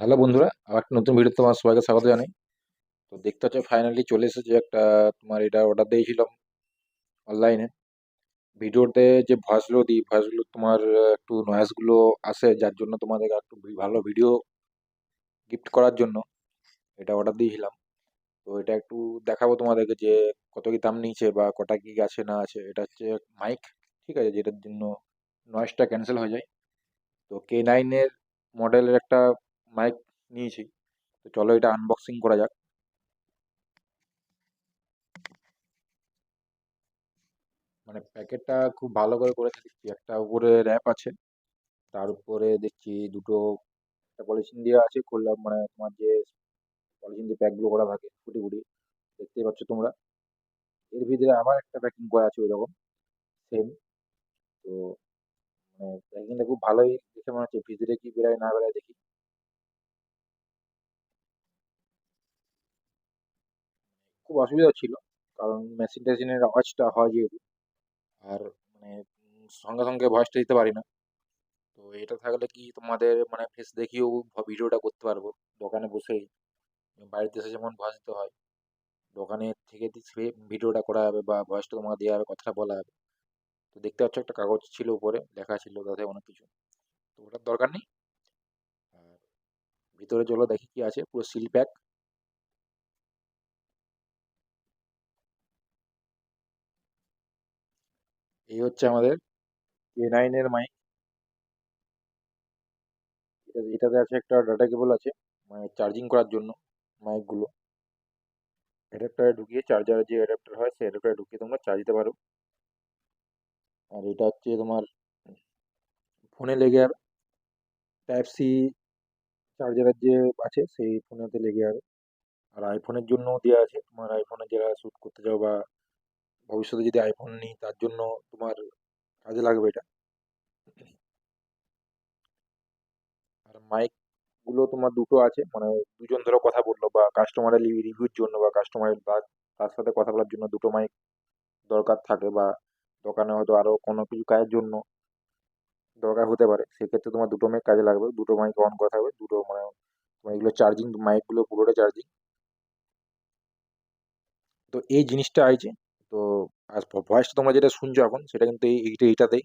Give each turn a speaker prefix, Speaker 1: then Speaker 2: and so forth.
Speaker 1: Hello বন্ধুরা আমার একটা নতুন ভিডিও তোমার সবাইকে স্বাগত জানাই। তো দেখতে পাচ্ছ ফাইনালি চলে এসেছে একটা তোমার এটা অর্ডার দিয়েছিলাম অনলাইনে ভিডিওতে যে ভয়েসগুলো দিই ভয়েসগুলো তোমার একটু নয়েসগুলো আসে, যার জন্য তোমাদের একটু ভালো ভিডিও গিফট করার জন্য এটা অর্ডার দিয়েছিলাম। তো এটা একটু দেখাবো তোমাদেরকে যে কত কি দাম নিয়েছে বা কটা কি আছে না আছে। এটা হচ্ছে মাইক ঠিক আছে, যেটার জন্য নয়েজটা ক্যান্সেল হয়ে যায়। তো কে নাইনের মডেলের একটা মাইক নিয়েছি। তো চলো এটা আনবক্সিং করা যাক। মানে প্যাকেটটা খুব ভালো করে করেছে দেখছি। একটা উপরে র্যাপ আছে, তার উপরে দেখছি দুটো একটা পলিথিন দেওয়া আছে খুললাম মানে তোমার যে পলিথিন যে প্যাকগুলো করা থাকে, ফুটি ফুটি, দেখতেই পাচ্ছ তোমরা। এর ভিতরে আবার একটা প্যাকিং করা আছে ওই রকম সেম তো মানে প্যাকিংটা খুব ভালোই দেখে মনে হচ্ছে, ভিতরে কি বেরোয় না বেরোয় দেখি। খুব অসুবিধা ছিল। কারণ মেশিন টেশিনের আওয়াজটা হয় যেহেতু। আর মানে সঙ্গে সঙ্গে ভয়েসটা দিতে পারি না। তো এটা থাকলে কি তোমাদের মানে ফেস দেখিয়েও ভিডিওটা করতে পারব। দোকানে বসেই বাড়িতে এসে যেমন ভয়েস দিতে হয়, দোকানে থেকে ভিডিওটা করা যাবে বা ভয়েসটা তোমাকে দেওয়া হবে, কথাটা বলা হবে। তো দেখতে পাচ্ছ একটা কাগজ ছিল উপরে, লেখা ছিল তাতে অনেক কিছু। তো ওটার দরকার নেই। আর ভিতরে চলো দেখি কি আছে, পুরো সিল প্যাক এই হচ্ছে আমাদের কে নাইনের মাইক এটাতে আছে একটা ডাটা কেবল আছে মানে চার্জিং করার জন্য মাইকগুলো অ্যাডাপ্টারে ঢুকিয়ে চার্জারের যে অ্যাডাপ্টার হয়, সেই অ্যাডাপ্টারে ঢুকিয়ে তোমরা চার্জ দিতে পারো। আর এটা হচ্ছে তোমার ফোনে লেগে যাবে। টাইপ সি চার্জারের যে আছে, সেই ফোনেতে লেগে আর আইফোনের জন্যও দেওয়া আছে। তোমার আইফোনে যারা শ্যুট করতে যাও বা ভবিষ্যতে যদি আইফোন নিই, তার জন্য তোমার কাজে লাগবে এটা। আর মাইকগুলো তোমার দুটো আছে মানে দুজন ধরো কথা বলল বা কাস্টমারের রিভিউর জন্য বা কাস্টমারের তার সাথে কথা বলার জন্য দুটো মাইক দরকার থাকে বা দোকানে হয়তো আরও কোনো কিছু কাজের জন্য দরকার হতে পারে, সেক্ষেত্রে তোমার দুটো মাইক কাজে লাগবে। দুটো মাইক অন করা থাকবে, দুটো মানে তোমার এগুলো চার্জিং মাইকগুলো পুরোটা চার্জিং তো এই জিনিসটা আছে আর ভয়েসটা তোমরা যেটা শুনছো এখন সেটা কিন্তু এই এইটা এইটাতেই।